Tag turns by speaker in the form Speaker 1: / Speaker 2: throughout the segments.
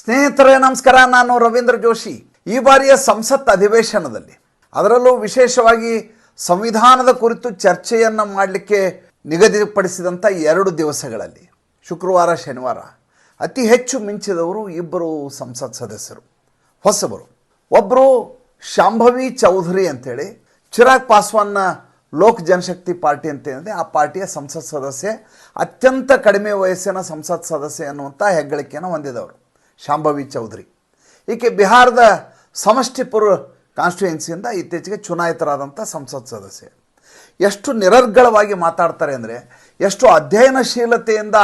Speaker 1: ಸ್ನೇಹಿತರೇ, ನಮಸ್ಕಾರ. ನಾನು ರವೀಂದ್ರ ಜೋಶಿ. ಈ ಬಾರಿಯ ಸಂಸತ್ ಅಧಿವೇಶನದಲ್ಲಿ ಅದರಲ್ಲೂ ವಿಶೇಷವಾಗಿ ಸಂವಿಧಾನದ ಕುರಿತು ಚರ್ಚೆಯನ್ನು ಮಾಡಲಿಕ್ಕೆ ನಿಗದಿಪಡಿಸಿದಂಥ ಎರಡು ದಿವಸಗಳಲ್ಲಿ, ಶುಕ್ರವಾರ, ಶನಿವಾರ, ಅತಿ ಹೆಚ್ಚು ಮಿಂಚಿದವರು ಇಬ್ಬರು ಸಂಸತ್ ಸದಸ್ಯರು, ಹೊಸಬರು. ಒಬ್ಬರು ಶಾಂಭವಿ ಚೌಧರಿ ಅಂತೇಳಿ, ಚಿರಾಗ್ ಪಾಸ್ವಾನ್ನ ಲೋಕ್ ಜನಶಕ್ತಿ ಪಾರ್ಟಿ ಅಂತ ಏನಿದೆ ಆ ಪಾರ್ಟಿಯ ಸಂಸತ್ ಸದಸ್ಯೆ, ಅತ್ಯಂತ ಕಡಿಮೆ ವಯಸ್ಸಿನ ಸಂಸತ್ ಸದಸ್ಯೆ ಅನ್ನುವಂಥ ಹೆಗ್ಗಳಿಕೆಯನ್ನು ಹೊಂದಿದವರು. ಶಾಂಭವಿ ಚೌಧರಿ. ಈಕೆ ಬಿಹಾರದ ಸಮಷ್ಟಿಪುರ ಕಾನ್ಸ್ಟಿಟ್ಯೂಯೆನ್ಸಿಯಿಂದ ಇತ್ತೀಚೆಗೆ ಚುನಾಯಿತರಾದಂಥ ಸಂಸತ್ ಸದಸ್ಯೆ. ಎಷ್ಟು ನಿರರ್ಗಳವಾಗಿ ಮಾತಾಡ್ತಾರೆ ಅಂದರೆ, ಎಷ್ಟು ಅಧ್ಯಯನಶೀಲತೆಯಿಂದ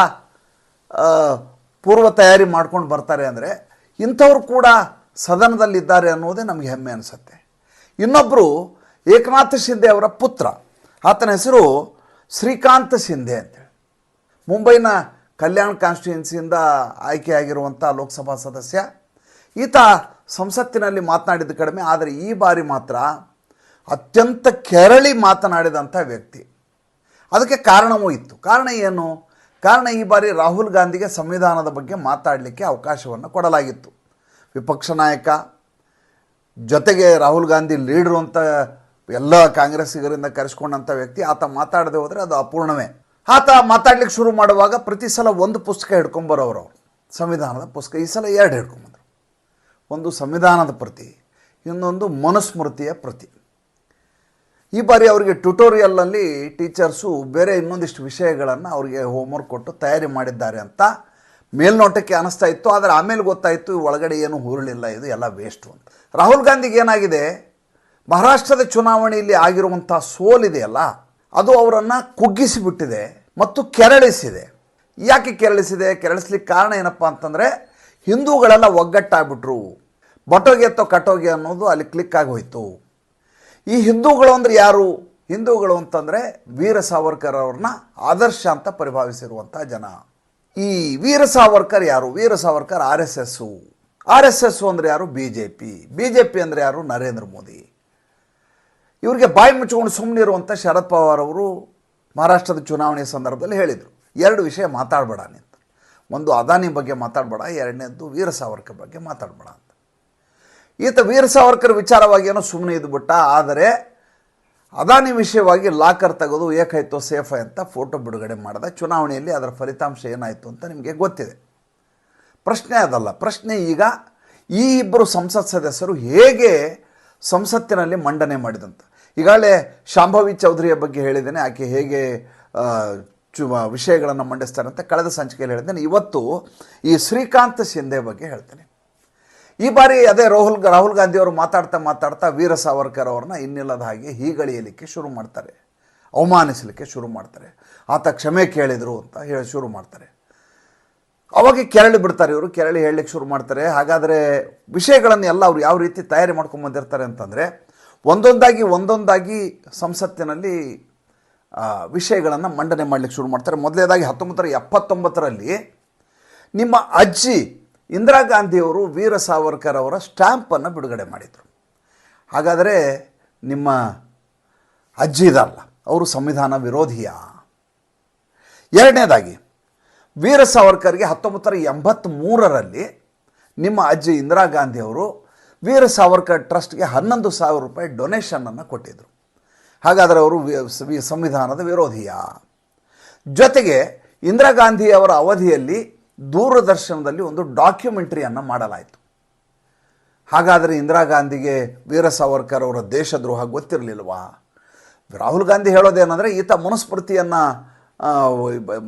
Speaker 1: ಪೂರ್ವ ತಯಾರಿ ಮಾಡ್ಕೊಂಡು ಬರ್ತಾರೆ ಅಂದರೆ, ಇಂಥವ್ರು ಕೂಡ ಸದನದಲ್ಲಿದ್ದಾರೆ ಅನ್ನೋದೇ ನಮಗೆ ಹೆಮ್ಮೆ ಅನಿಸುತ್ತೆ. ಇನ್ನೊಬ್ಬರು ಏಕನಾಥ ಶಿಂದೆ ಅವರ ಪುತ್ರ. ಆತನ ಹೆಸರು ಶ್ರೀಕಾಂತ್ ಶಿಂದೆ ಅಂತೇಳಿ. ಮುಂಬೈನ ಕಲ್ಯಾಣ ಕಾನ್ಸ್ಟಿಟ್ಯೂನ್ಸಿಯಿಂದ ಆಯ್ಕೆಯಾಗಿರುವಂಥ ಲೋಕಸಭಾ ಸದಸ್ಯ. ಈತ ಸಂಸತ್ತಿನಲ್ಲಿ ಮಾತನಾಡಿದ ಕಡಿಮೆ, ಆದರೆ ಈ ಬಾರಿ ಮಾತ್ರ ಅತ್ಯಂತ ಕೆರಳಿ ಮಾತನಾಡಿದಂಥ ವ್ಯಕ್ತಿ. ಅದಕ್ಕೆ ಕಾರಣವೂ ಇತ್ತು. ಕಾರಣ ಏನು? ಕಾರಣ ಈ ಬಾರಿ ರಾಹುಲ್ ಗಾಂಧಿಗೆ ಸಂವಿಧಾನದ ಬಗ್ಗೆ ಮಾತಾಡಲಿಕ್ಕೆ ಅವಕಾಶವನ್ನು ಕೊಡಲಾಗಿತ್ತು. ವಿಪಕ್ಷ ನಾಯಕ, ಜೊತೆಗೆ ರಾಹುಲ್ ಗಾಂಧಿ ಲೀಡ್ರು ಅಂತ ಎಲ್ಲ ಕಾಂಗ್ರೆಸ್ಸಿಗರಿಂದ ಕರೆಸ್ಕೊಂಡಂಥ ವ್ಯಕ್ತಿ, ಆತ ಮಾತಾಡದೆ ಹೋದರೆ ಅದು ಅಪೂರ್ಣವೇ. ಆತ ಮಾತಾಡ್ಲಿಕ್ಕೆ ಶುರು ಮಾಡುವಾಗ ಪ್ರತಿ ಸಲ ಒಂದು ಪುಸ್ತಕ ಹಿಡ್ಕೊಂಬರೋರು ಅವರು. ಸಂವಿಧಾನದ ಪುಸ್ತಕ. ಈ ಸಲ ಎರಡು ಹಿಡ್ಕೊಂಬಂದರು. ಒಂದು ಸಂವಿಧಾನದ ಪ್ರತಿ, ಇನ್ನೊಂದು ಮನುಸ್ಮೃತಿಯ ಪ್ರತಿ. ಈ ಬಾರಿ ಅವರಿಗೆ ಟ್ಯುಟೋರಿಯಲ್ನಲ್ಲಿ ಟೀಚರ್ಸು ಬೇರೆ ಇನ್ನೊಂದಿಷ್ಟು ವಿಷಯಗಳನ್ನು ಅವರಿಗೆ ಹೋಮ್ವರ್ಕ್ ಕೊಟ್ಟು ತಯಾರಿ ಮಾಡಿದ್ದಾರೆ ಅಂತ ಮೇಲ್ನೋಟಕ್ಕೆ ಅನಿಸ್ತಾ ಇತ್ತು. ಆದರೆ ಆಮೇಲೆ ಗೊತ್ತಾಯಿತು ಒಳಗಡೆ ಏನು ಹುರುಳಿಲ್ಲ, ಇದು ಎಲ್ಲ ವೇಸ್ಟು ಅಂತ. ರಾಹುಲ್ ಗಾಂಧಿಗೆ ಏನಾಗಿದೆ? ಮಹಾರಾಷ್ಟ್ರದ ಚುನಾವಣೆಯಲ್ಲಿ ಆಗಿರುವಂಥ ಸೋಲಿದೆಯಲ್ಲ ಅದು ಅವರನ್ನು ಕುಗ್ಗಿಸಿಬಿಟ್ಟಿದೆ. ಮತ್ತು ಕೆರಳಿಸಿದೆ. ಯಾಕೆ ಕೆರಳಿಸಿದೆ? ಕೆರಳಿಸ್ಲಿಕ್ಕೆ ಕಾರಣ ಏನಪ್ಪ ಅಂತಂದರೆ, ಹಿಂದೂಗಳೆಲ್ಲ ಒಗ್ಗಟ್ಟಾಗ್ಬಿಟ್ರು. ಬಟೋಗೆ ಅಥವಾ ಕಟೋಗೆ ಅನ್ನೋದು ಅಲ್ಲಿ ಕ್ಲಿಕ್ ಆಗೋಯ್ತು ಈ ಹಿಂದೂಗಳು ಅಂದರೆ ಯಾರು? ಹಿಂದೂಗಳು ಅಂತಂದರೆ ವೀರ ಸಾವರ್ಕರ್ ಅವ್ರನ್ನ ಆದರ್ಶ ಅಂತ ಪರಿಭಾವಿಸಿರುವಂಥ ಜನ. ಈ ವೀರ ಸಾವರ್ಕರ್ ಯಾರು? Veer Savarkar R S S R S S ಅಂದರೆ ಯಾರು? B J P. B J P ಅಂದರೆ ಯಾರು? ನರೇಂದ್ರ ಮೋದಿ. ಇವರಿಗೆ ಬಾಯಿ ಮುಚ್ಚಿಕೊಂಡು ಸುಮ್ಮನಿರುವಂಥ ಶರದ್ ಪವಾರ್ ಅವರು ಮಹಾರಾಷ್ಟ್ರದ ಚುನಾವಣೆ ಸಂದರ್ಭದಲ್ಲಿ ಹೇಳಿದರು. ಎರಡು ವಿಷಯ ಮಾತಾಡಬೇಡ ನಿಂತ. ಒಂದು ಅದಾನಿ ಬಗ್ಗೆ ಮಾತಾಡಬೇಡ, ಎರಡನೇದ್ದು ವೀರ ಸಾವರ್ಕರ್ ಬಗ್ಗೆ ಮಾತಾಡಬೇಡ ಅಂತ. ಈತ ವೀರ ಸಾವರ್ಕರ್ ವಿಚಾರವಾಗಿ ಏನೋ ಸುಮ್ಮನೆ ಇದ್ಬಿಟ್ಟ, ಆದರೆ ಅದಾನಿ ವಿಷಯವಾಗಿ ಲಾಕರ್ ತೆಗೆದು ಏಕಾಯ್ತೋ ಸೇಫ್ ಅಂತ ಫೋಟೋ ಬಿಡುಗಡೆ ಮಾಡಿದ. ಚುನಾವಣೆಯಲ್ಲಿ ಅದರ ಫಲಿತಾಂಶ ಏನಾಯಿತು ಅಂತ ನಿಮಗೆ ಗೊತ್ತಿದೆ. ಪ್ರಶ್ನೆ ಅದಲ್ಲ. ಪ್ರಶ್ನೆ ಈಗ ಈ ಇಬ್ಬರು ಸಂಸತ್ ಸದಸ್ಯರು ಹೇಗೆ ಸಂಸತ್ತಿನಲ್ಲಿ ಮಂಡನೆ ಮಾಡಿದಂತ. ಈಗಾಗಲೇ ಶಾಂಭವಿ ಚೌಧರಿಯ ಬಗ್ಗೆ ಹೇಳಿದ್ದೇನೆ. ಆಕೆ ಹೇಗೆ ಚು, ವಿಷಯಗಳನ್ನು ಮಂಡಿಸ್ತಾರೆ ಅಂತ ಕಳೆದ ಸಂಚಿಕೆಯಲ್ಲಿ ಹೇಳಿದ್ದೇನೆ. ಇವತ್ತು ಈ ಶ್ರೀಕಾಂತ್ ಶಿಂದೆ ಬಗ್ಗೆ ಹೇಳ್ತೇನೆ. ಈ ಬಾರಿ ಅದೇ ರಾಹುಲ್ ರಾಹುಲ್ ಗಾಂಧಿ ಅವರು ಮಾತಾಡ್ತಾ ಮಾತಾಡ್ತಾ ವೀರ ಸಾವರ್ಕರ್ ಅವ್ರನ್ನ ಇನ್ನಿಲ್ಲದ ಹಾಗೆ ಹೀಗಳಿಯಲಿಕ್ಕೆ ಶುರು ಮಾಡ್ತಾರೆ. ಅವಮಾನಿಸಲಿಕ್ಕೆ ಶುರು ಮಾಡ್ತಾರೆ. ಆತ ಕ್ಷಮೆ ಕೇಳಿದರು ಅಂತ ಹೇಳಿ ಶುರು ಮಾಡ್ತಾರೆ. ಅವಾಗ ಕೆರಳಿ ಬಿಡ್ತಾರೆ ಇವರು. ಕೆರಳಿ ಹೇಳಲಿಕ್ಕೆ ಶುರು ಮಾಡ್ತಾರೆ. ಹಾಗಾದರೆ ವಿಷಯಗಳನ್ನು ಎಲ್ಲ ಅವರು ಯಾವ ರೀತಿ ತಯಾರಿ ಮಾಡ್ಕೊಂಡು ಬಂದಿರ್ತಾರೆ ಅಂತಂದರೆ ಒಂದೊಂದಾಗಿ ಒಂದೊಂದಾಗಿ ಸಂಸತ್ತಿನಲ್ಲಿ ವಿಷಯಗಳನ್ನು ಮಂಡನೆ ಮಾಡಲಿಕ್ಕೆ ಶುರು ಮಾಡ್ತಾರೆ. ಮೊದಲನೇದಾಗಿ ಹತ್ತೊಂಬತ್ತರ ಎಪ್ಪತ್ತೊಂಬತ್ತರಲ್ಲಿ ನಿಮ್ಮ ಅಜ್ಜಿ ಇಂದಿರಾ ಗಾಂಧಿಯವರು ವೀರ ಸಾವರ್ಕರ್ ಅವರ ಸ್ಟ್ಯಾಂಪನ್ನು ಬಿಡುಗಡೆ ಮಾಡಿದರು. ಹಾಗಾದರೆ ನಿಮ್ಮ ಅಜ್ಜಿ ಇದಾರಲ್ಲ ಅವರು ಸಂವಿಧಾನ ವಿರೋಧಿಯ? ಎರಡನೇದಾಗಿ, ವೀರ ಸಾವರ್ಕರ್ಗೆ ಹತ್ತೊಂಬತ್ತರ ಎಂಬತ್ತ್ಮೂರರಲ್ಲಿ ನಿಮ್ಮ ಅಜ್ಜಿ ಇಂದಿರಾ ಗಾಂಧಿಯವರು ವೀರ ಸಾವರ್ಕರ್ ಟ್ರಸ್ಟ್ಗೆ ಹನ್ನೊಂದು ಸಾವಿರ ರೂಪಾಯಿ ಡೊನೇಷನನ್ನು ಕೊಟ್ಟಿದ್ದರು ಹಾಗಾದರೆ ಅವರು ಸಂವಿಧಾನದ ವಿರೋಧಿಯ. ಜೊತೆಗೆ ಇಂದಿರಾ ಗಾಂಧಿಯವರ ಅವಧಿಯಲ್ಲಿ ದೂರದರ್ಶನದಲ್ಲಿ ಒಂದು ಡಾಕ್ಯುಮೆಂಟ್ರಿಯನ್ನು ಮಾಡಲಾಯಿತು. ಹಾಗಾದರೆ ಇಂದಿರಾ ಗಾಂಧಿಗೆ ವೀರ ಸಾವರ್ಕರ್ ಅವರ ದೇಶದ್ರೋಹ ಗೊತ್ತಿರಲಿಲ್ವಾ? ರಾಹುಲ್ ಗಾಂಧಿ ಹೇಳೋದೇನೆಂದರೆ, ಈತ ಮನುಸ್ಮೃತಿಯನ್ನು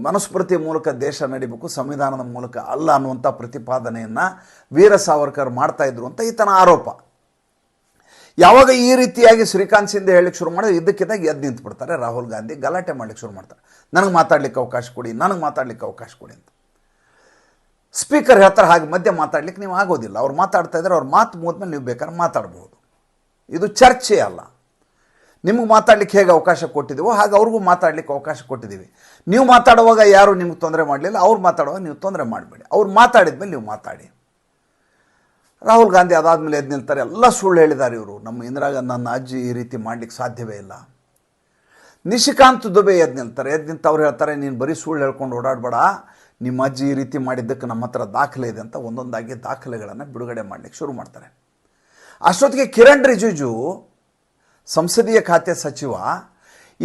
Speaker 1: ಮನುಸ್ಮೃತಿಯ ಮೂಲಕ ದೇಶ ನಡಿಬೇಕು, ಸಂವಿಧಾನದ ಮೂಲಕ ಅಲ್ಲ ಅನ್ನುವಂಥ ಪ್ರತಿಪಾದನೆಯನ್ನು ವೀರ ಸಾವರ್ಕರ್ ಮಾಡ್ತಾ ಇದ್ರು ಅಂತ ಈತನ ಆರೋಪ. ಯಾವಾಗ ಈ ರೀತಿಯಾಗಿ ಶ್ರೀಕಾಂತ್ ಸಿಂಧೆ ಹೇಳಲಿಕ್ಕೆ ಶುರು ಮಾಡಿದ್ರೆ ಇದಕ್ಕಿದ್ದಾಗ ಎದ್ದು ನಿಂತು ಬಿಡ್ತಾರೆ. ರಾಹುಲ್ ಗಾಂಧಿ ಗಲಾಟೆ ಮಾಡಲಿಕ್ಕೆ ಶುರು ಮಾಡ್ತಾರೆ. ನನಗೆ ಮಾತಾಡ್ಲಿಕ್ಕೆ ಅವಕಾಶ ಕೊಡಿ, ನನಗೆ ಮಾತಾಡ್ಲಿಕ್ಕೆ ಅವಕಾಶ ಕೊಡಿ ಅಂತ. ಸ್ಪೀಕರ್ ಹೇಳ್ತಾರೆ, ಹಾಗೆ ಮಧ್ಯೆ ಮಾತಾಡ್ಲಿಕ್ಕೆ ನೀವು ಆಗೋದಿಲ್ಲ. ಅವ್ರು ಮಾತಾಡ್ತಾ ಇದ್ದಾರೆ ಅವ್ರ ಮಾತು ಮುಗಿದ್ಮೇಲೆ ನೀವು ಬೇಕಾದ್ರೆ ಮಾತಾಡ್ಬೋದು. ಇದು ಚರ್ಚೆ ಅಲ್ಲ ನಿಮಗೆ ಮಾತಾಡ್ಲಿಕ್ಕೆ ಹೇಗೆ ಅವಕಾಶ ಕೊಟ್ಟಿದ್ದೀವೋ ಹಾಗೆ ಅವ್ರಿಗೂ ಮಾತಾಡ್ಲಿಕ್ಕೆ ಅವಕಾಶ ಕೊಟ್ಟಿದ್ದೀವಿ. ನೀವು ಮಾತಾಡುವಾಗ ಯಾರು ನಿಮ್ಗೆ ತೊಂದರೆ ಮಾಡಲಿಲ್ಲ, ಅವ್ರು ಮಾತಾಡುವಾಗ ನೀವು ತೊಂದರೆ ಮಾಡಬೇಡಿ. ಅವ್ರು ಮಾತಾಡಿದ್ಮೇಲೆ ನೀವು ಮಾತಾಡಿ. ರಾಹುಲ್ ಗಾಂಧಿ ಅದಾದಮೇಲೆ ಎದ್ದು ನಿಲ್ತಾರೆ, ಎಲ್ಲ ಸುಳ್ಳು ಹೇಳಿದ್ದಾರೆ ಇವರು. ನಮ್ಮ ಇಂದಿರಾ ನನ್ನ ಅಜ್ಜಿ ಈ ರೀತಿ ಮಾಡಲಿಕ್ಕೆ ಸಾಧ್ಯವೇ ಇಲ್ಲ. ನಿಶಿಕಾಂತ್ ದುಬೆ ಎದ್ದು ನಿಲ್ತಾರೆ, ಎದ್ದು ನಿಂತ ಅವ್ರು ಹೇಳ್ತಾರೆ, ನೀನು ಬರೀ ಸುಳ್ಳು ಹೇಳ್ಕೊಂಡು ಓಡಾಡಬೇಡ. ನಿಮ್ಮ ಅಜ್ಜಿ ಈ ರೀತಿ ಮಾಡಿದ್ದಕ್ಕೆ ನಮ್ಮ ಹತ್ರ ದಾಖಲೆ ಇದೆ ಅಂತ ಒಂದೊಂದಾಗಿ ದಾಖಲೆಗಳನ್ನು ಬಿಡುಗಡೆ ಮಾಡಲಿಕ್ಕೆ ಶುರು ಮಾಡ್ತಾರೆ. ಅಷ್ಟೊತ್ತಿಗೆ ಕಿರಣ್ ರಿಜಿಜು ಸಂಸದೀಯ ಖಾತೆ ಸಚಿವ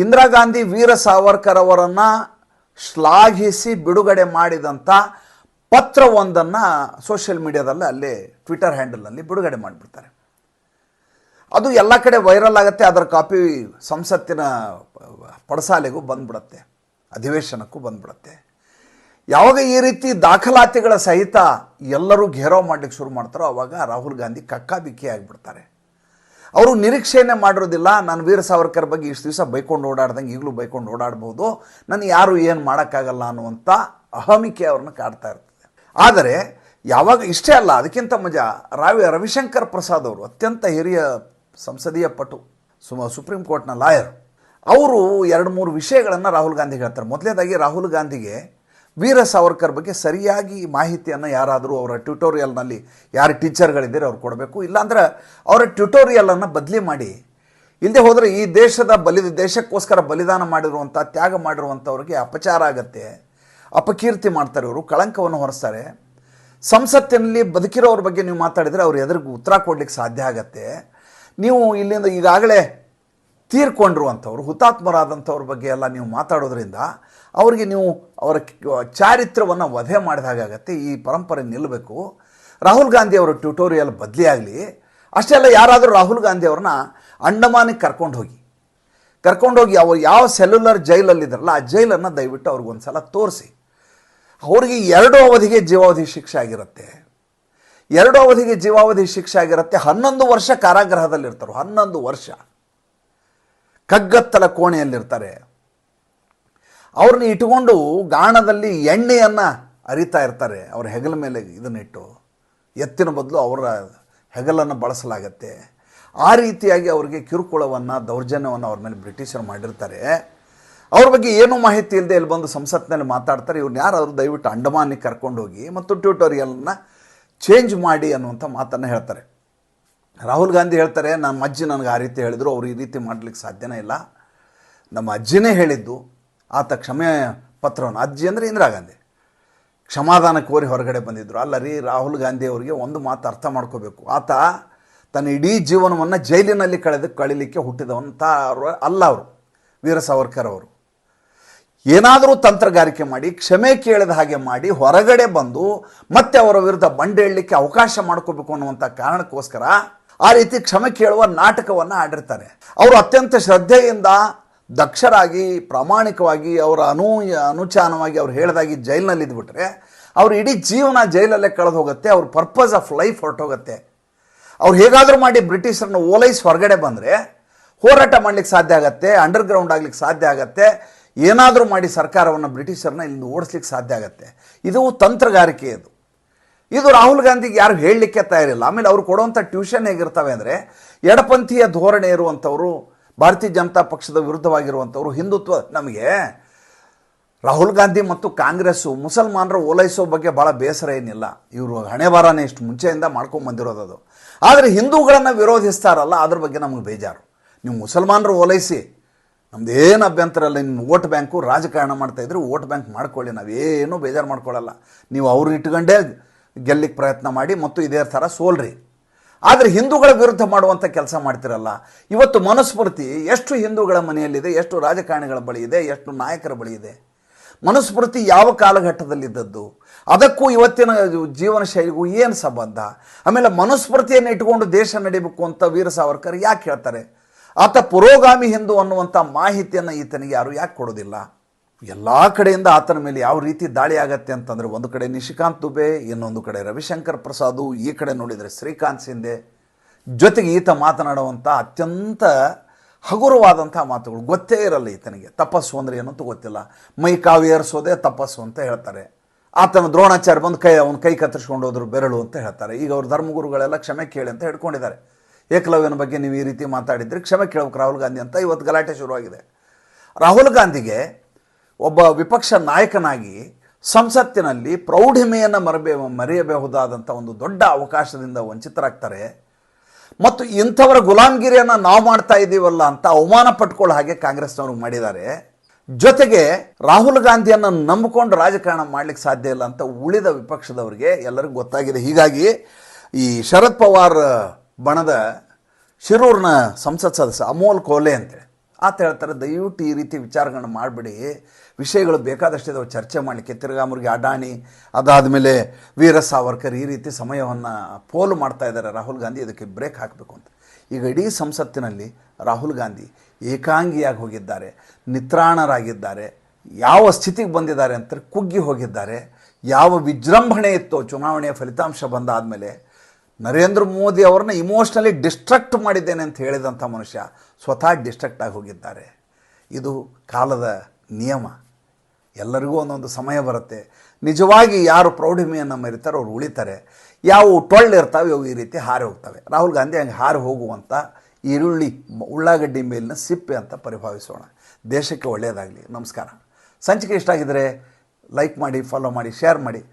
Speaker 1: ಇಂದಿರಾ ಗಾಂಧಿ ವೀರ ಸಾವರ್ಕರ್ ಅವರನ್ನು ಶ್ಲಾಘಿಸಿ ಬಿಡುಗಡೆ ಮಾಡಿದಂಥ ಪತ್ರವೊಂದನ್ನು ಸೋಷಿಯಲ್ ಮೀಡಿಯಾದಲ್ಲಿ ಅಲ್ಲಿ ಟ್ವಿಟರ್ ಹ್ಯಾಂಡಲಲ್ಲಿ ಬಿಡುಗಡೆ ಮಾಡಿಬಿಡ್ತಾರೆ. ಅದು ಎಲ್ಲ ಕಡೆ ವೈರಲ್ ಆಗುತ್ತೆ, ಅದರ ಕಾಪಿ ಸಂಸತ್ತಿನ ಪಡಸಾಲೆಗೂ ಬಂದ್ಬಿಡತ್ತೆ, ಅಧಿವೇಶನಕ್ಕೂ ಬಂದ್ಬಿಡತ್ತೆ. ಯಾವಾಗ ಈ ರೀತಿ ದಾಖಲಾತಿಗಳ ಸಹಿತ ಎಲ್ಲರೂ ಘೇರಾವ್ ಮಾಡಲಿಕ್ಕೆ ಶುರು ಮಾಡ್ತಾರೋ ಆವಾಗ ರಾಹುಲ್ ಗಾಂಧಿ ಕಕ್ಕಾಬಿಕ್ಕಿ ಆಗಿಬಿಡ್ತಾರೆ. ಅವರು ನಿರೀಕ್ಷೆಯೇ ಮಾಡಿರೋದಿಲ್ಲ, ನಾನು ವೀರ ಸಾವರ್ಕರ್ ಬಗ್ಗೆ ಇಷ್ಟು ದಿವಸ ಬೈಕೊಂಡು ಓಡಾಡ್ದಂಗೆ ಈಗಲೂ ಬೈಕೊಂಡು ಓಡಾಡ್ಬೋದು, ನಾನು ಯಾರು ಏನು ಮಾಡೋಕ್ಕಾಗಲ್ಲ ಅನ್ನುವಂಥ ಅಹಮಿಕೆ ಅವ್ರನ್ನ ಕಾಡ್ತಾ ಇರ್ತದೆ. ಆದರೆ, ಯಾವಾಗ ಇಷ್ಟೇ ಅಲ್ಲ, ಅದಕ್ಕಿಂತ ಮಜಾ ರಾವಿ ರವಿಶಂಕರ್ ಪ್ರಸಾದ್ ಅವರು, ಅತ್ಯಂತ ಹಿರಿಯ ಸಂಸದೀಯ ಪಟು, ಸುಮ, ಸುಪ್ರೀಂ ಕೋರ್ಟ್ನ ಲಾಯರ್, ಅವರು ಎರಡು ಮೂರು ವಿಷಯಗಳನ್ನು ರಾಹುಲ್ ಗಾಂಧಿಗೆ ಹೇಳ್ತಾರೆ. ಮೊದಲನೇದಾಗಿ ರಾಹುಲ್ ಗಾಂಧಿಗೆ ವೀರ ಸಾವರ್ಕರ್ ಬಗ್ಗೆ ಸರಿಯಾಗಿ ಮಾಹಿತಿಯನ್ನು ಯಾರಾದರೂ ಅವರ ಟ್ಯುಟೋರಿಯಲ್ನಲ್ಲಿ ಯಾರು ಟೀಚರ್ಗಳಿದ್ದರೆ ಅವ್ರು ಕೊಡಬೇಕು. ಇಲ್ಲಾಂದ್ರೆ ಅವರ ಟ್ಯುಟೋರಿಯಲನ್ನು ಬದಲಿ ಮಾಡಿ. ಇಲ್ಲದೆ ಹೋದರೆ ಈ ದೇಶದ ಬಲಿ ದೇಶಕ್ಕೋಸ್ಕರ ಬಲಿದಾನ ಮಾಡಿರುವಂಥ, ತ್ಯಾಗ ಮಾಡಿರುವಂಥವ್ರಿಗೆ ಅಪಚಾರ ಆಗತ್ತೆ. ಅಪಕೀರ್ತಿ ಮಾಡ್ತಾರೆ ಇವರು, ಕಳಂಕವನ್ನು ಹೊರಿಸ್ತಾರೆ. ಸಂಸತ್ತಿನಲ್ಲಿ ಬದುಕಿರೋರ ಬಗ್ಗೆ ನೀವು ಮಾತಾಡಿದರೆ ಅವ್ರು ಎದುರಿಗೆ ಉತ್ತರ ಕೊಡಲಿಕ್ಕೆ ಸಾಧ್ಯ ಆಗತ್ತೆ. ನೀವು ಇಲ್ಲಿಂದ ಈಗಾಗಲೇ ತೀರ್ಕೊಂಡಿರುವಂಥವ್ರು, ಹುತಾತ್ಮರಾದಂಥವ್ರ ಬಗ್ಗೆ ಎಲ್ಲ ನೀವು ಮಾತಾಡೋದ್ರಿಂದ ಅವರಿಗೆ ನೀವು ಅವರ ಚಾರಿತ್ರವನ್ನು ವಧೆ ಮಾಡಿದ ಈ ಪರಂಪರೆ ನಿಲ್ಲಬೇಕು ರಾಹುಲ್ ಗಾಂಧಿ ಅವರ ಟ್ಯೂಟೋರಿಯಲ್ ಬದಲಿ ಆಗಲಿ ಅಷ್ಟೇ ಅಲ್ಲ, ಯಾರಾದರೂ ರಾಹುಲ್ ಗಾಂಧಿ ಅವ್ರನ್ನ ಅಂಡಮಾನಿಗೆ ಕರ್ಕೊಂಡು ಹೋಗಿ. ಕರ್ಕೊಂಡೋಗಿ ಅವರು ಯಾವ ಸೆಲ್ಯುಲರ್ ಜೈಲಲ್ಲಿದ್ದಾರಲ್ಲ ಆ ಜೈಲನ್ನು ದಯವಿಟ್ಟು ಅವ್ರಿಗೊಂದು ಸಲ ತೋರಿಸಿ. ಅವ್ರಿಗೆ ಎರಡು ಅವಧಿಗೆ ಜೀವಾವಧಿ ಶಿಕ್ಷೆ ಆಗಿರುತ್ತೆ. ಎರಡು ಅವಧಿಗೆ ಜೀವಾವಧಿ ಶಿಕ್ಷೆ ಆಗಿರುತ್ತೆ, ಹನ್ನೊಂದು ವರ್ಷ ಕಾರಾಗೃಹದಲ್ಲಿರ್ತಾರೆ, ಹನ್ನೊಂದು ವರ್ಷ. ಕಗ್ಗತ್ತಲ ಕೋಣೆಯಲ್ಲಿರ್ತಾರೆ. ಅವ್ರನ್ನ ಇಟ್ಕೊಂಡು ಗಾಣದಲ್ಲಿ ಎಣ್ಣೆಯನ್ನು ಅರಿತಾ ಇರ್ತಾರೆ. ಅವ್ರ ಹೆಗಲ ಮೇಲೆ ಇದನ್ನಿಟ್ಟು ಎತ್ತಿನ ಬದಲು ಅವರ ಹೆಗಲನ್ನು ಬಳಸಲಾಗತ್ತೆ. ಆ ರೀತಿಯಾಗಿ ಅವರಿಗೆ ಕಿರುಕುಳವನ್ನು, ದೌರ್ಜನ್ಯವನ್ನು ಅವ್ರ ಮೇಲೆ ಬ್ರಿಟಿಷರು ಮಾಡಿರ್ತಾರೆ. ಅವ್ರ ಬಗ್ಗೆ ಏನೂ ಮಾಹಿತಿ ಇಲ್ಲದೆ ಇಲ್ಲಿ ಬಂದು ಸಂಸತ್ನಲ್ಲಿ ಮಾತಾಡ್ತಾರೆ. ಇವ್ರನ್ನ ಯಾರಾದರೂ ದಯವಿಟ್ಟು ಅಂಡಮಾನಿಗೆ ಕರ್ಕೊಂಡೋಗಿ ಮತ್ತು ಟ್ಯೂಟೋರಿಯಲ್ನ ಚೇಂಜ್ ಮಾಡಿ ಅನ್ನುವಂಥ ಮಾತನ್ನು ಹೇಳ್ತಾರೆ. ರಾಹುಲ್ ಗಾಂಧಿ ಹೇಳ್ತಾರೆ ನಮ್ಮ ಅಜ್ಜಿ ನನಗೆ ಆ ರೀತಿ ಹೇಳಿದರು, ಅವರು ಈ ರೀತಿ ಮಾಡಲಿಕ್ಕೆ ಸಾಧ್ಯನೇ ಇಲ್ಲ. ನಮ್ಮ ಅಜ್ಜಿನೇ ಹೇಳಿದ್ದು ಆತ ಕ್ಷಮೆ ಪತ್ರವನ್ನು. ಅಜ್ಜಿ ಅಂದರೆ ಇಂದಿರಾ ಗಾಂಧಿ. ಕ್ಷಮಾದಾನ ಕೋರಿ ಹೊರಗಡೆ ಬಂದಿದ್ದರು ಅಲ್ಲ ರೀ, ರಾಹುಲ್ ಗಾಂಧಿ ಅವರಿಗೆ ಒಂದು ಮಾತು ಅರ್ಥ ಮಾಡ್ಕೋಬೇಕು. ಆತ ತನ್ನ ಇಡೀ ಜೀವನವನ್ನು ಜೈಲಿನಲ್ಲಿ ಕಳೆದು ಕಳಿಲಿಕ್ಕೆ ಹುಟ್ಟಿದವಂಥ ಅವರು, ಅಲ್ಲ ಅವರು, ವೀರ ಸಾವರ್ಕರ್ ಅವರು. ಏನಾದರೂ ತಂತ್ರಗಾರಿಕೆ ಮಾಡಿ, ಕ್ಷಮೆ ಕೇಳಿದ ಹಾಗೆ ಮಾಡಿ ಹೊರಗಡೆ ಬಂದು ಮತ್ತೆ ಅವರ ವಿರುದ್ಧ ಬಂಡೇಳಲಿಕ್ಕೆ ಅವಕಾಶ ಮಾಡ್ಕೋಬೇಕು ಅನ್ನುವಂಥ ಕಾರಣಕ್ಕೋಸ್ಕರ ಆ ರೀತಿ ಕ್ಷಮೆ ಕೇಳುವ ನಾಟಕವನ್ನು ಆಡಿರ್ತಾರೆ. ಅವರು ಅತ್ಯಂತ ಶ್ರದ್ಧೆಯಿಂದ ದಕ್ಷರಾಗಿ, ಪ್ರಾಮಾಣಿಕವಾಗಿ ಅವರ ಅನು, ಅನುಚಾನವಾಗಿ ಅವ್ರು ಹೇಳ್ದಾಗಿ ಜೈಲಿನಲ್ಲಿ ಇದ್ಬಿಟ್ರೆ, ಅವ್ರ ಇಡೀ ಜೀವನ ಜೈಲಲ್ಲೇ ಕಳೆದು ಹೋಗುತ್ತೆ, ಅವ್ರ ಪರ್ಪಸ್ ಆಫ್ ಲೈಫ್ ಹೊರಟೋಗುತ್ತೆ. ಅವ್ರು ಹೇಗಾದರೂ ಮಾಡಿ ಬ್ರಿಟಿಷರನ್ನ ಓಲೈಸ್ ಹೊರಗಡೆ ಬಂದರೆ, ಹೋರಾಟ ಮಾಡ್ಲಿಕ್ಕೆ ಸಾಧ್ಯ ಆಗತ್ತೆ, ಅಂಡರ್ಗ್ರೌಂಡ್ ಆಗ್ಲಿಕ್ಕೆ ಸಾಧ್ಯ ಆಗತ್ತೆ, ಏನಾದರೂ ಮಾಡಿ ಸರ್ಕಾರವನ್ನು ಬ್ರಿಟಿಷರನ್ನ ಇಲ್ಲಿಂದ ಓಡಿಸ್ಲಿಕ್ಕೆ ಸಾಧ್ಯ ಆಗತ್ತೆ. ಇದು ತಂತ್ರಗಾರಿಕೆ ಇದು ಇದು ರಾಹುಲ್ ಗಾಂಧಿಗೆ ಯಾರು ಹೇಳಲಿಕ್ಕೆ ತಯಾರಿಲ್ಲ. ಆಮೇಲೆ ಅವ್ರು ಕೊಡುವಂಥ ಟ್ಯೂಷನ್ ಹೇಗಿರ್ತವೆ ಅಂದರೆ, ಎಡಪಂಥೀಯ ಧೋರಣೆ ಇರುವಂಥವರು ಭಾರತೀಯ ಜನತಾ ಪಕ್ಷದ ವಿರುದ್ಧವಾಗಿರುವಂಥವ್ರು ಹಿಂದುತ್ವ ನಮಗೆ. ರಾಹುಲ್ ಗಾಂಧಿ ಮತ್ತು ಕಾಂಗ್ರೆಸ್ಸು ಮುಸಲ್ಮಾನರು ಓಲೈಸೋ ಬಗ್ಗೆ ಭಾಳ ಬೇಸರ ಏನಿಲ್ಲ. ಇವರು ಹಣೆ ಬಾರನೇ ಇಷ್ಟು ಮುಂಚೆಯಿಂದ ಮಾಡ್ಕೊಂಡು ಬಂದಿರೋದು ಅದು. ಆದರೆ ಹಿಂದೂಗಳನ್ನು ವಿರೋಧಿಸ್ತಾರಲ್ಲ, ಅದ್ರ ಬಗ್ಗೆ ನಮಗೆ ಬೇಜಾರು. ನೀವು ಮುಸಲ್ಮಾನರು ಓಲೈಸಿ, ನಮ್ದೇನು ಅಭ್ಯಂತರ ಇಲ್ಲ, ನಿಮ್ಮ ವೋಟ್ ಬ್ಯಾಂಕು ರಾಜಕಾರಣ ಮಾಡ್ತಾಯಿದ್ರೆ ವೋಟ್ ಬ್ಯಾಂಕ್ ಮಾಡ್ಕೊಳ್ಳಿ, ನಾವೇನೂ ಬೇಜಾರು ಮಾಡ್ಕೊಳ್ಳಲ್ಲ. ನೀವು ಅವ್ರು ಇಟ್ಕೊಂಡೇ ಗೆಲ್ಲಿಕ್ಕೆ ಪ್ರಯತ್ನ ಮಾಡಿ ಮತ್ತು ಇದೇ ಥರ ಸೋಲ್ರಿ. ಆದರೆ ಹಿಂದೂಗಳ ವಿರುದ್ಧ ಮಾಡುವಂಥ ಕೆಲಸ ಮಾಡ್ತಿರಲ್ಲ. ಇವತ್ತು ಮನುಸ್ಮೃತಿ ಎಷ್ಟು ಹಿಂದೂಗಳ ಮನೆಯಲ್ಲಿದೆ, ಎಷ್ಟು ರಾಜಕಾರಣಿಗಳ ಬಳಿ ಇದೆ, ಎಷ್ಟು ನಾಯಕರ ಬಳಿ ಇದೆ. ಮನುಸ್ಮೃತಿ ಯಾವ ಕಾಲಘಟ್ಟದಲ್ಲಿದ್ದದ್ದು? ಅದಕ್ಕೂ ಇವತ್ತಿನ ಜೀವನ ಶೈಲಿಗೂ ಏನು ಸಂಬಂಧ? ಆಮೇಲೆ ಮನುಸ್ಮೃತಿಯನ್ನು ಇಟ್ಕೊಂಡು ದೇಶ ನಡಿಬೇಕು ಅಂತ ವೀರ ಸಾವರ್ಕರ್ ಯಾಕೆ ಹೇಳ್ತಾರೆ? ಆತ ಪುರೋಗಾಮಿ ಹಿಂದೂ ಅನ್ನುವಂಥ ಮಾಹಿತಿಯನ್ನು ಈತನಿಗೆ ಯಾರು ಯಾಕೆ ಕೊಡೋದಿಲ್ಲ? ಎಲ್ಲ ಕಡೆಯಿಂದ ಆತನ ಮೇಲೆ ಯಾವ ರೀತಿ ದಾಳಿ ಆಗತ್ತೆ ಅಂತಂದರೆ ಒಂದು ಕಡೆ ನಿಶಿಕಾಂತ್ ದುಬೆ, ಇನ್ನೊಂದು ಕಡೆ ರವಿಶಂಕರ್ ಪ್ರಸಾದು, ಈ ಕಡೆ ನೋಡಿದರೆ ಶ್ರೀಕಾಂತ್ ಸಿಂಧೆ. ಜೊತೆಗೆ ಈತ ಮಾತನಾಡುವಂಥ ಅತ್ಯಂತ ಹಗುರವಾದಂಥ ಮಾತುಗಳು ಗೊತ್ತೇ ಇರಲ್ಲ ಈತನಿಗೆ. ತಪಸ್ಸು ಅಂದರೆ ಏನಂತೂ ಗೊತ್ತಿಲ್ಲ. ಮೈ ಕಾವು ಏರಿಸೋದೇ ತಪಸ್ಸು ಅಂತ ಹೇಳ್ತಾರೆ. ಆತನ ದ್ರೋಣಾಚಾರ್ಯ ಬಂದು ಕೈ, ಅವನ ಕೈ ಕತ್ತರಿಸ್ಕೊಂಡು ಹೋದ್ರು ಬೆರಳು ಅಂತ ಹೇಳ್ತಾರೆ. ಈಗ ಅವ್ರ ಧರ್ಮಗುರುಗಳೆಲ್ಲ ಕ್ಷಮೆ ಕೇಳಿ ಅಂತ ಹೇಳ್ಕೊಂಡಿದ್ದಾರೆ ಏಕಲವ್ಯನ ಬಗ್ಗೆ ನೀವು ಈ ರೀತಿ ಮಾತಾಡಿದ್ರೆ ಕ್ಷಮೆ ಕೇಳಬೇಕು ರಾಹುಲ್ ಗಾಂಧಿ ಅಂತ ಇವತ್ತು ಗಲಾಟೆ ಶುರುವಾಗಿದೆ. ರಾಹುಲ್ ಗಾಂಧಿಗೆ ಒಬ್ಬ ವಿಪಕ್ಷ ನಾಯಕನಾಗಿ ಸಂಸತ್ತಿನಲ್ಲಿ ಪ್ರೌಢಿಮೆಯನ್ನು ಮರಬೇ ಮರೆಯಬಹುದಾದಂಥ ಒಂದು ದೊಡ್ಡ ಅವಕಾಶದಿಂದ ವಂಚಿತರಾಗ್ತಾರೆ. ಮತ್ತು ಇಂಥವರ ಗುಲಾಮಗಿರಿಯನ್ನು ನಾವು ಮಾಡ್ತಾ ಇದ್ದೀವಲ್ಲ ಅಂತ ಅವಮಾನ ಪಟ್ಕೊಳ್ಳೋ ಹಾಗೆ ಕಾಂಗ್ರೆಸ್ನವರು ಮಾಡಿದ್ದಾರೆ. ಜೊತೆಗೆ ರಾಹುಲ್ ಗಾಂಧಿಯನ್ನು ನಂಬಿಕೊಂಡು ರಾಜಕಾರಣ ಮಾಡ್ಲಿಕ್ಕೆ ಸಾಧ್ಯ ಇಲ್ಲ ಅಂತ ಉಳಿದ ವಿಪಕ್ಷದವರಿಗೆ ಎಲ್ಲರಿಗೂ ಗೊತ್ತಾಗಿದೆ. ಹೀಗಾಗಿ ಈ ಶರದ್ ಪವಾರ್ ಬಣದ ಶಿರೂರಿನ ಸಂಸತ್ ಸದಸ್ಯ ಅಮೋಲ್ ಕೋಲೆ ಅಂತೇಳಿ ಆತ ಹೇಳ್ತಾರೆ ದಯವಿಟ್ಟು ಈ ರೀತಿ ವಿಚಾರಗಳನ್ನ ಮಾಡಿಬಿಡಿ. ವಿಷಯಗಳು ಬೇಕಾದಷ್ಟಿದಾವೆ ಚರ್ಚೆ ಮಾಡಲಿಕ್ಕೆ ತಿರುಗಾಮುರ್ಗಿ ಅಡಾನಿ ಅದಾದಮೇಲೆ ವೀರ ಸಾವರ್ಕರ್ ಈ ರೀತಿ ಸಮಯವನ್ನು ಪೋಲು ಮಾಡ್ತಾ ಇದ್ದಾರೆ. ರಾಹುಲ್ ಗಾಂಧಿ ಇದಕ್ಕೆ ಬ್ರೇಕ್ ಹಾಕಬೇಕು ಅಂತ. ಈಗ ಇಡೀ ಸಂಸತ್ತಿನಲ್ಲಿ ರಾಹುಲ್ ಗಾಂಧಿ ಏಕಾಂಗಿಯಾಗಿ ಹೋಗಿದ್ದಾರೆ, ನಿತ್ರಾಣರಾಗಿದ್ದಾರೆ. ಯಾವ ಸ್ಥಿತಿಗೆ ಬಂದಿದ್ದಾರೆ ಅಂತ ಕುಗ್ಗಿ ಹೋಗಿದ್ದಾರೆ. ಯಾವ ವಿಜೃಂಭಣೆ ಇತ್ತು, ಚುನಾವಣೆಯ ಫಲಿತಾಂಶ ಬಂದಾದಮೇಲೆ ನರೇಂದ್ರ ಮೋದಿ ಅವ್ರನ್ನ ಇಮೋಷ್ನಲಿ ಡಿಸ್ಟ್ರಕ್ಟ್ ಮಾಡಿದ್ದೇನೆ ಅಂತ ಹೇಳಿದಂಥ ಮನುಷ್ಯ ಸ್ವತಃ ಡಿಸ್ಟ್ರಕ್ಟ್ ಆಗಿ ಹೋಗಿದ್ದಾರೆ. ಇದು ಕಾಲದ ನಿಯಮ. ಎಲ್ಲರಿಗೂ ಒಂದೊಂದು ಸಮಯ ಬರುತ್ತೆ. ನಿಜವಾಗಿ ಯಾರು ಪ್ರೌಢಿಮೆಯನ್ನು ಮರಿತಾರೋ ಅವ್ರು ಉಳಿತಾರೆ. ಯಾವ ಟೊಳ್ಳು ಇರ್ತಾವೆ ಅವು ಈ ರೀತಿ ಹಾರಿ ಹೋಗ್ತವೆ. ರಾಹುಲ್ ಗಾಂಧಿ ಹಂಗೆ ಹಾರಿ ಹೋಗುವಂಥ ಈರುಳ್ಳಿ, ಉಳ್ಳಾಗಡ್ಡಿ ಮೇಲಿನ ಸಿಪ್ಪೆ ಅಂತ ಪರಿಭಾವಿಸೋಣ. ದೇಶಕ್ಕೆ ಒಳ್ಳೆಯದಾಗಲಿ ನಮಸ್ಕಾರ. ಸಂಚಿಕೆ ಇಷ್ಟ ಲೈಕ್ ಮಾಡಿ ಫಾಲೋ ಮಾಡಿ ಶೇರ್ ಮಾಡಿ.